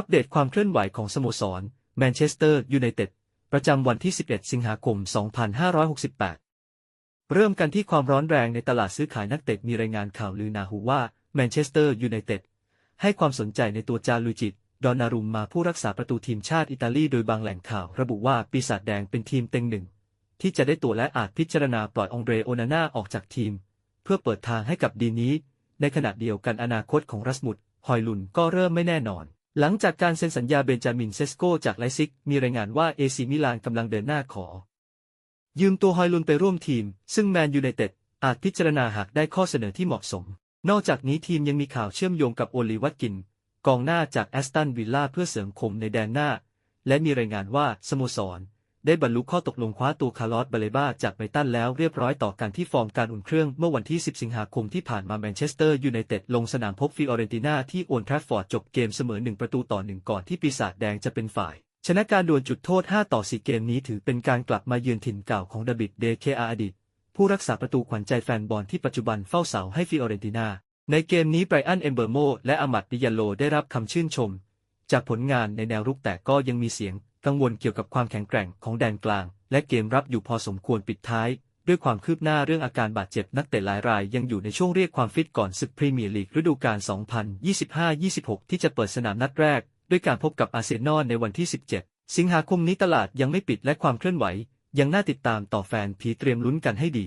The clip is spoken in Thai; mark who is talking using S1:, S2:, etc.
S1: อัปเดตความเคลื่อนไหวของสโมสรแมนเชสเตอร์ยูไนเต็ดประจำวันที่ 11 สิงหาคม 2568 เริ่มกันที่ความร้อนแรงในตลาดซื้อขายนักเตะมีรายงานข่าวลือนาหูว่าแมนเชสเตอร์ยูไนเต็ดให้ความสนใจในตัวจาลูจิต ดอนนารุมมาผู้รักษาประตูทีมชาติอิตาลีโดยบางแหล่งข่าว ระบุว่าปีศาจแดงเป็นทีมเต็งหนึ่ง ที่จะได้ตัวและอาจพิจารณาปล่อยองเดรโอนาน่าออกจากทีม เพื่อเปิดทางให้กับดีนี้ ในขณะเดียวกันอนาคตของรัสมุดฮอยลุนก็เริ่มไม่แน่นอน หลังจากการเซ็นสัญญาเบนจามินเซสโกจากไลซิก มีรายงานว่าเอซีมิลานกำลังเดินหน้าขอ ยืมตัวฮอยลุนไปร่วมทีม ซึ่งแมนยูไนเต็ดอาจพิจารณาหากได้ข้อเสนอที่เหมาะสม นอกจากนี้ทีมยังมีข่าวเชื่อมโยงกับโอลิวัตกิน กองหน้าจากแอสตันวิลล่าเพื่อเสริมคมในแดนหน้า และมีรายงานว่าสโมสร ได้บรรลุข้อตกลงคว้าตัวคาร์ลอสบาเลบาจากไบรตันแล้วเรียบร้อยต่อการที่ฟอร์มการอุ่นเครื่องเมื่อวันที่ 10 สิงหาคมที่ผ่านมาแมนเชสเตอร์ยูไนเต็ดลงสนามพบฟิออเรนติน่าที่โอนทราฟฟอร์ดจบเกมเสมอ 1 ประตูต่อ 1 ก่อนที่ปีศาจแดงจะเป็นฝ่าย ชนะการดวลจุดโทษ 5 ต่อ 4 เกมนี้ถือเป็นการกลับมาเยือนถิ่นเก่าของดาบิดเดเคอาอดีตผู้รักษาประตูขวัญใจแฟนบอลที่ปัจจุบันเฝ้าเสาให้ฟิออเรนติน่าในเกมนี้ไบรอันเอมเบอร์โมและอามัดดิยาโลได้รับคำชื่นชม จากผลงานในแนวรุกแต่ก็ยังมีเสียง กังวลเกี่ยวกับความแข็งแกร่งของแดนกลาง และเกมรับอยู่พอสมควรปิดท้าย ด้วยความคืบหน้าเรื่องอาการบาดเจ็บนักเตะหลายรายยังอยู่ในช่วงเรียกความฟิตก่อนศึกพรีเมียร์ลีกฤดูกาล 2025-26 ที่จะเปิดสนามนัดแรก ด้วยการพบกับอาร์เซนอลในวันที่ 17 สิงหาคมนี้ตลาดยังไม่ปิดและความเคลื่อนไหว ยังน่าติดตามต่อแฟนผีเตรียมลุ้นกันให้ดี